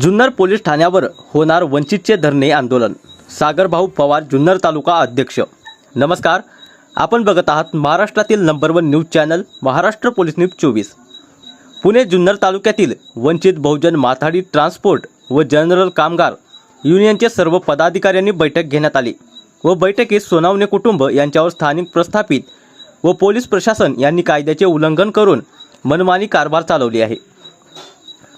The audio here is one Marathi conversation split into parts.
जुन्नर पोलीस ठाण्यावर होणार वंचितचे धरणे आंदोलन. सागरभाऊ पवार जुन्नर तालुका अध्यक्ष. नमस्कार. आपण बघत आहात महाराष्ट्रातील number one news channel Maharashtra police news चोवीस. पुणे जुन्नर तालुक्यातील वंचित बहुजन माथाडी ट्रान्सपोर्ट व जनरल कामगार युनियनचे सर्व पदाधिकाऱ्यांनी बैठक घेण्यात आली व बैठकीत सोनावणे कुटुंब यांच्यावर स्थानिक प्रस्थापित व पोलीस प्रशासन यांनी कायद्याचे उल्लंघन करून मनमानी कारभार चालवली आहे.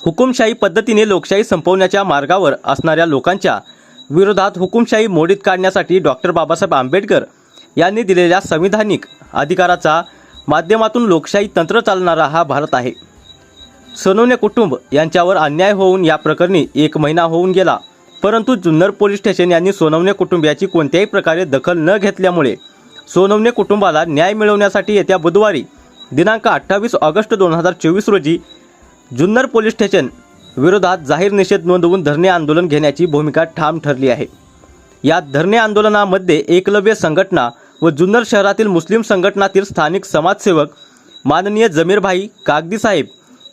हुकुमशाही पद्धतीने लोकशाही संपवण्याच्या मार्गावर असणाऱ्या लोकांच्या विरोधात हुकुमशाही मोडीत काढण्यासाठी डॉक्टर बाबासाहेब आंबेडकर यांनी दिलेल्या संविधानिक अधिकाराचा माध्यमातून लोकशाही तंत्र चालणारा हा भारत आहे. सोनवणे कुटुंब यांच्यावर अन्याय होऊन या प्रकरणी एक महिना होऊन गेला परंतु जुन्नर पोलीस स्टेशन यांनी सोनवणे कुटुंबियाची कोणत्याही प्रकारे दखल न घेतल्यामुळे सोनवणे कुटुंबाला न्याय मिळवण्यासाठी येत्या बुधवारी दिनांक अठ्ठावीस ऑगस्ट दोन हजार चोवीस रोजी जुन्नर पोलीस स्टेशन विरोधात जाहीर निषेध नोंदवून धरणे आंदोलन घेण्याची भूमिका ठाम ठरली आहे. या धरणे आंदोलनामध्ये एकलव्य संघटना व जुन्नर शहरातील मुस्लिम संघटनातील स्थानिक समाजसेवक माननीय जमीरभाई कागदी साहेब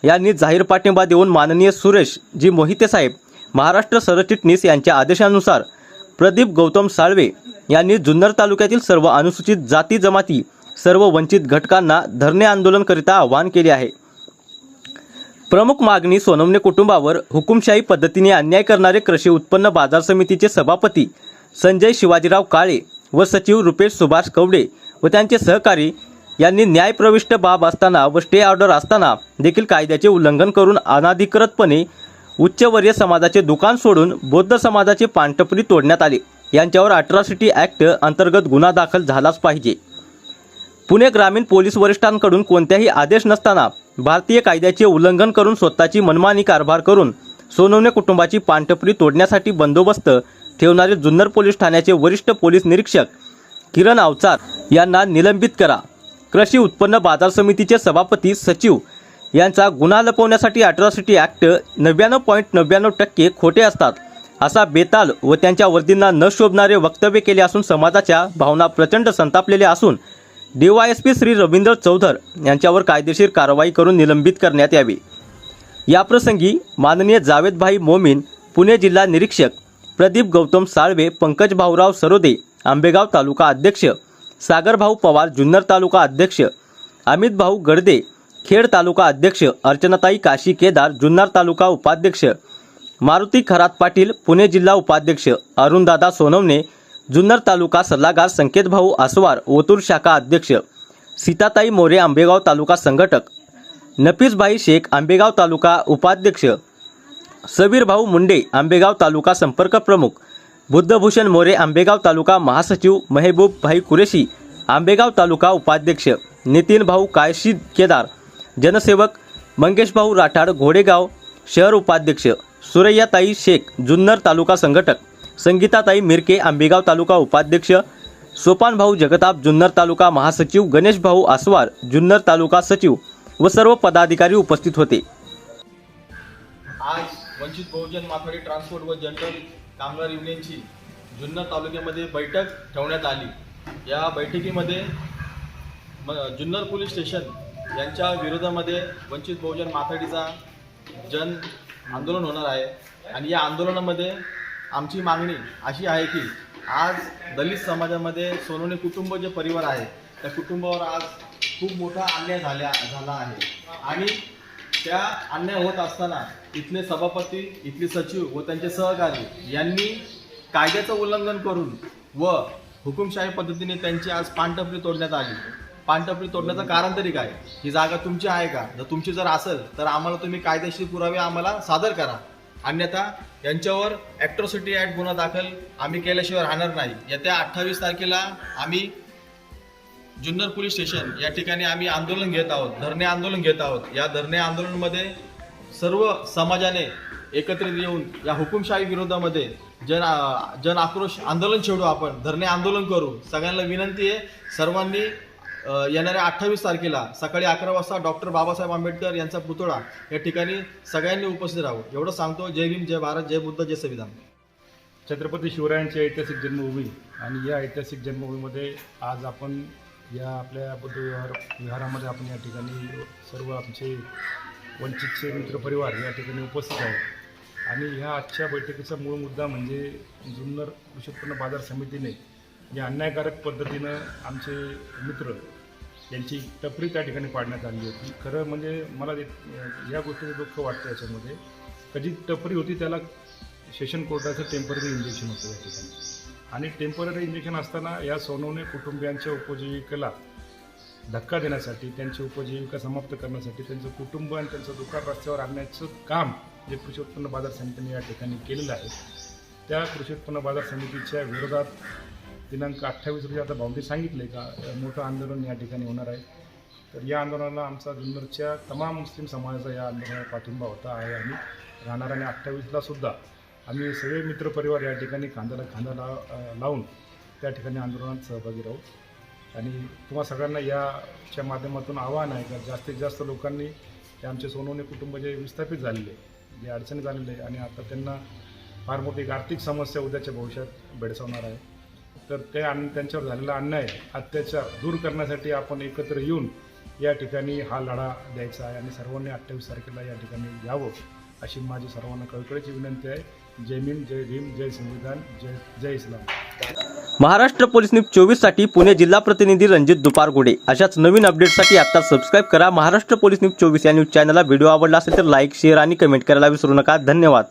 यांनी जाहीर पाठिंबा देऊन माननीय सुरेश जी मोहिते साहेब महाराष्ट्र सरचिटणीस यांच्या आदेशानुसार प्रदीप गौतम साळवे यांनी जुन्नर तालुक्यातील सर्व अनुसूचित जाती जमाती सर्व वंचित घटकांना धरणे आंदोलनकरिता आवाहन केले आहे. प्रमुख मागणी सोनवणे कुटुंबावर हुकुमशाही पद्धतीने अन्याय करणारे कृषी उत्पन्न बाजार समितीचे सभापती संजय शिवाजीराव काळे व सचिव रुपेश सुभाष कवडे व त्यांचे सहकारी यांनी न्यायप्रविष्ट बाब असताना व स्टे ऑर्डर असताना देखील कायद्याचे उल्लंघन करून अनाधिकृतपणे उच्चवर्य समाजाचे दुकान सोडून बौद्ध समाजाचे पानटपरी तोडण्यात आले. यांच्यावर अट्रॉसिटी ॲक्ट अंतर्गत गुन्हा दाखल झालाच पाहिजे. पुणे ग्रामीण पोलीस वरिष्ठांकडून कोणत्याही आदेश नसताना भारतीय कायद्याचे उल्लंघन करून स्वतःची मनमानी कारभार करून सोनवणे कुटुंबाची पानटपरी तोडण्यासाठी बंदोबस्त ठेवणारे जुन्नर पोलीस ठाण्याचे वरिष्ठ पोलीस निरीक्षक किरण अवचार यांना निलंबित करा. कृषी उत्पन्न बाजार समितीचे सभापती सचिव यांचा गुन्हा लपवण्यासाठी अट्रॉसिटी ॲक्ट नव्याण्णव पॉईंट नव्याण्णव टक्के खोटे असतात असा बेताल व त्यांच्या वर्दींना न शोभणारे वक्तव्य केले असून समाजाच्या भावना प्रचंड संतापलेल्या असून डीवायएसपी श्री रवींद्र चौधर यांच्यावर कायदेशीर कारवाई करून निलंबित करण्यात यावी. याप्रसंगी माननीय जावेदभाई मोमीन पुणे जिल्हा निरीक्षक प्रदीप गौतम साळवे पंकज भाऊराव सरोदे आंबेगाव तालुका अध्यक्ष सागरभाऊ पवार जुन्नर तालुका अध्यक्ष अमित भाऊ गडदे खेड तालुका अध्यक्ष अर्चनाताई काशी केदार जुन्नर तालुका उपाध्यक्ष मारुती खरात पाटील पुणे जिल्हा उपाध्यक्ष अरुणदादा सोनवणे जुन्नर तालुका सल्लागार संकेतभाऊ आसवार ओतूर शाखा अध्यक्ष सीताताई मोरे आंबेगाव तालुका संघटक नफीसभाई शेख आंबेगाव तालुका उपाध्यक्ष सवीरभाऊ मुंडे आंबेगाव तालुका संपर्क प्रमुख बुद्धभूषण मोरे आंबेगाव तालुका महासचिव मेहबूब भाई कुरेशी आंबेगाव तालुका उपाध्यक्ष नितीन भाऊ कायशी केदार जनसेवक मंगेशभाऊ राठाड घोडेगाव शहर उपाध्यक्ष सुरैयाताई शेख जुन्नर तालुका संघटक संगीताताई मिरके आंबेगाव तालुका उपाध्यक्ष सोपान भाऊ जगताप जुन्नर तालुका महासचिव गणेश भाऊ आसवार जुन्नर तालुका सचिव व सर्व पदाधिकारी उपस्थित होते. आज वंचित बहुजन माथाडी ट्रान्सपोर्ट व जनरल कामगार युनियनची जुन्नर तालुक्यामध्ये बैठक ठेवण्यात आली. या बैठकीमध्ये जुन्नर पोलीस स्टेशन यांच्या विरोधामध्ये वंचित बहुजन माथाडीचा जन आंदोलन होणार आहे आणि या आंदोलनामध्ये आमची मागणी अशी आहे की आज दलित समाजामध्ये सोनवणे कुटुंब जे परिवार आहे त्या कुटुंबावर आज खूप मोठा अन्याय झाल्या झाला आहे. आणि त्या अन्याय होत असताना इथले सभापती इथले सचिव व त्यांचे सहकारी यांनी कायद्याचं उल्लंघन करून व हुकुमशाही पद्धतीने त्यांची आज पानटपरी तोडण्यात आली. पानटपरी तोडण्याचं कारण तरी काय? ही जागा तुमची आहे का? जर तुमची जर असेल तर आम्हाला तुम्ही कायदेशीर पुरावे आम्हाला सादर करा. अन्यथा यांच्यावर ॲक्ट्रॉसिटी ॲक्ट गुन्हा दाखल आम्ही केल्याशिवाय राहणार नाही. येत्या अठ्ठावीस तारखेला आम्ही जुन्नर पोलीस स्टेशन या ठिकाणी आम्ही आंदोलन घेत आहोत धरणे आंदोलन घेत आहोत. या धरणे आंदोलनमध्ये सर्व समाजाने एकत्रित येऊन या हुकुमशाही विरोधामध्ये जन जन आक्रोश आंदोलन छेडू आपण धरणे आंदोलन करू. सगळ्यांना विनंती आहे सर्वांनी येणाऱ्या अठ्ठावीस तारखेला सकाळी अकरा वाजता डॉक्टर बाबासाहेब आंबेडकर यांचा पुतळा या ठिकाणी सगळ्यांनी उपस्थित राहावं. एवढं सांगतो. जय भीम जय भारत जय बुद्ध जय संविधान. छत्रपती शिवरायांची ऐतिहासिक जन्मभूमी आणि या ऐतिहासिक जन्मभूमीमध्ये आज आपण या आपल्या बुद्ध विहार विहारामध्ये आपण या ठिकाणी सर्व आमचे वंचितचे मित्र परिवार या ठिकाणी उपस्थित आहेत. आणि ह्या आजच्या बैठकीचा मूळ मुद्दा म्हणजे जुन्नर कृषी उत्पन्न बाजार समितीने जे अन्यायकारक पद्धतीनं आमचे मित्र यांची टपरी त्या ठिकाणी पाडण्यात आली होती. खरं म्हणजे मला या गोष्टीचं दुःख वाटतं याच्यामध्ये. कधी टपरी होती त्याला सेशन कोर्टाचं टेंपररी इंजेक्शन होतं या ठिकाणी. आणि टेंपररी इंजेक्शन असताना या सोनवणे कुटुंबियांच्या उपजीविकेला धक्का देण्यासाठी त्यांची उपजीविका समाप्त करण्यासाठी त्यांचं कुटुंब आणि त्यांचं दुकान रस्त्यावर आणण्याचं काम जे कृषी उत्पन्न बाजार समितीने या ठिकाणी केलेलं आहे त्या कृषी उत्पन्न बाजार समितीच्या विरोधात दिनांक अठ्ठावीस रोजी आता भाऊंनी सांगितले का मोठं आंदोलन या ठिकाणी होणार आहे. तर या आंदोलनाला आमचा जुन्नरच्या तमाम मुस्लिम समाजाचा या आंदोलनाला पाठिंबा होता आहे आणि राहणार आणि अठ्ठावीसला सुद्धा. आम्ही सगळे मित्रपरिवार या ठिकाणी खांद्याला खांदा ला लावून त्या ठिकाणी आंदोलनात सहभागी राहू. आणि तुम्हा सगळ्यांना याच्या माध्यमातून आव्हान आहे का जास्तीत जास्त लोकांनी ते आमचे सोनवणे कुटुंब जे विस्थापित झालेले जे अडचणी झालेले आहे आणि आता त्यांना फार मोठी एक आर्थिक समस्या उद्याच्या भविष्यात भेडसावणार आहे. तर ते आणि त्यांच्यावर झालेला अन्याय अत्याचार दूर करण्यासाठी आपण एकत्र येऊन या ठिकाणी हा लढा द्यायचा आहे आणि सर्वांनी अठ्ठावीस तारखेला या ठिकाणी यावं अशी माझी सर्वांना कळकळीची विनंती आहे. जय भीम जय भीम जय संविधान जय जय इस्लाम. महाराष्ट्र पोलीस न्यूज चोवीससाठी पुणे जिल्हा प्रतिनिधी रणजित दुपारगुडे. अशाच नवीन अपडेटसाठी आता सबस्क्राईब करा. महाराष्ट्र पोलीस न्यूज चोवीस या न्यूज चॅनलला व्हिडिओ आवडला असेल तर लाईक शेअर आणि कमेंट करायला विसरू नका. धन्यवाद.